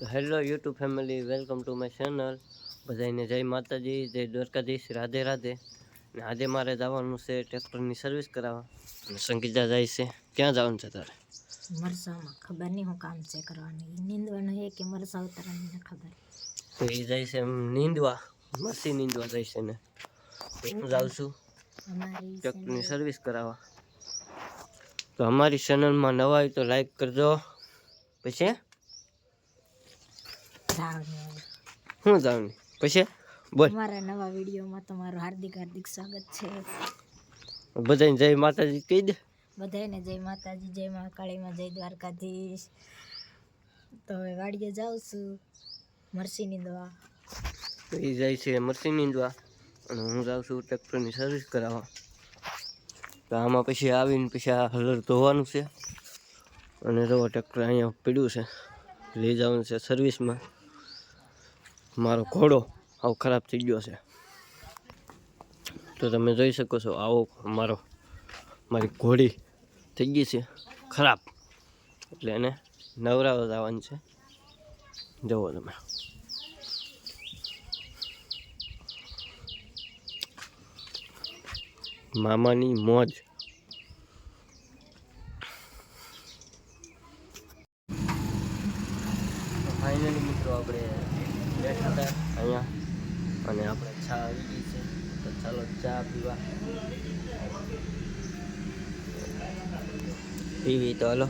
તો hello YouTube family welcome to my channel. બધાને જય માતાજી જય દ્વારકાધીશ રાધે રાધે. ને આજે મારે જવાનું છે ટ્રેક્ટરની સર્વિસ કરાવવા. અને સંગીતા જાય છે. ક્યાં જવાનું છે તારે? મરસામાં. ખબર નહીં હું કામ છે કરવાની. નીંદવાનું એ કે મરસા ઉતારવાની ખબર? તો એ જાય છે એમ નીંદવા. મસી નીંદવા જાય છે ને. હું જાઉં છું ટ્રેક્ટરની સર્વિસ કરાવવા. તો અમારી ચેનલમાં નવા હોય તો લાઈક કરજો. પછી? ઝાડનું. શું પછી? બોલ. મારા નવા વિડીયોમાં તમારું હાર્દિક હાર્દિક સ્વાગત છે. બધાને જય માતાજી કહી દે. બધાને જય માતાજી જય મા કાળીમાં જય દ્વારકાધીશ. તો હવે વાડીએ જાઉં છું મરસી નીંદવા તો એ જાય છે મરસી નીંદવા અને હું જાઉં છું ટ્રેક્ટરની સર્વિસ કરાવવા. તો આમાં પછી આવીને પછી આ હલર ધોવાનું છે. અને જો ટ્રેક્ટર અહીંયા પીડ્યું છે. લઈ જવાનું છે સર્વિસમાં મારો ઘોડો આવો ખરાબ થઈ ગયો છે. તો તમે જોઈ શકો છો, આવો મારો, મારી ઘોડી થઈ ગઈ છે ખરાબ. એટલે એને નવરાવ જવાનું છે. જુઓ તમે. મામાની મોજ. ફાઇનલી મિત્રો આપણે અહીંયા. અને આપણે ચા આવી ગઈ છે. તો ચાલો ચા પીવા. પીવી તો હાલો.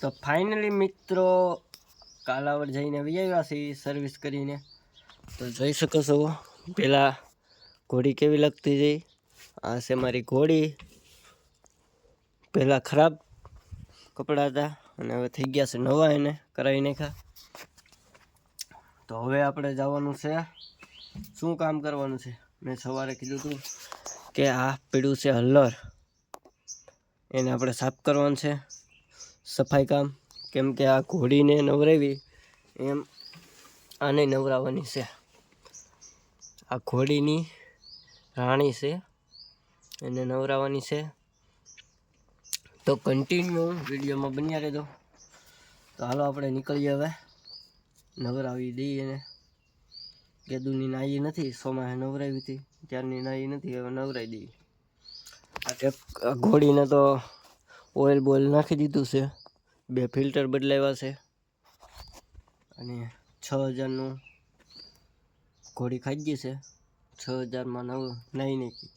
તો ફાઇનલી મિત્રો કાલાવડ જઈને આવી આવ્યા છીએ સર્વિસ કરીને. તો જોઈ શકો છો પહેલાં ઘોડી કેવી લગતી હતી? આ છે મારી ઘોડી. પહેલાં ખરાબ કપડાં હતા અને હવે થઈ ગયા છે નવા એને કરાવી નાખ્યા. તો હવે આપણે જવાનું છે, શું કામ કરવાનું છે? મેં સવારે કીધું હતું કે આ પીળું છે હલ્લર. એને આપણે સાફ કરવાનું છે. સફાઈ કામ, કેમ કે આ ઘોડીને નવરાવી, એમ આને નવરાવવાની છે. આ ઘોડીની રાણી છે, એને નવરાવવાની છે. તો કન્ટિન્યુ વિડીયોમાં બન્યા રહેજો. તો હાલો આપણે નીકળીએ હવે. નવરાવી દઈએ એને. કેદુની નાઈ નથી, સોમાએ નવરાવી હતી. ત્યારની નાઈ નથી, હવે નવરાવી દઈએ. આ ઘોડીને તો ઓઇલ બોઇલ નાખી દીધું છે. બે ફિલ્ટર બદલાવ્યા છે. અને છ હજારનું ઘોડી ખાઈ ગઈ છે. છ હજારમાં નવ નહીં નાખી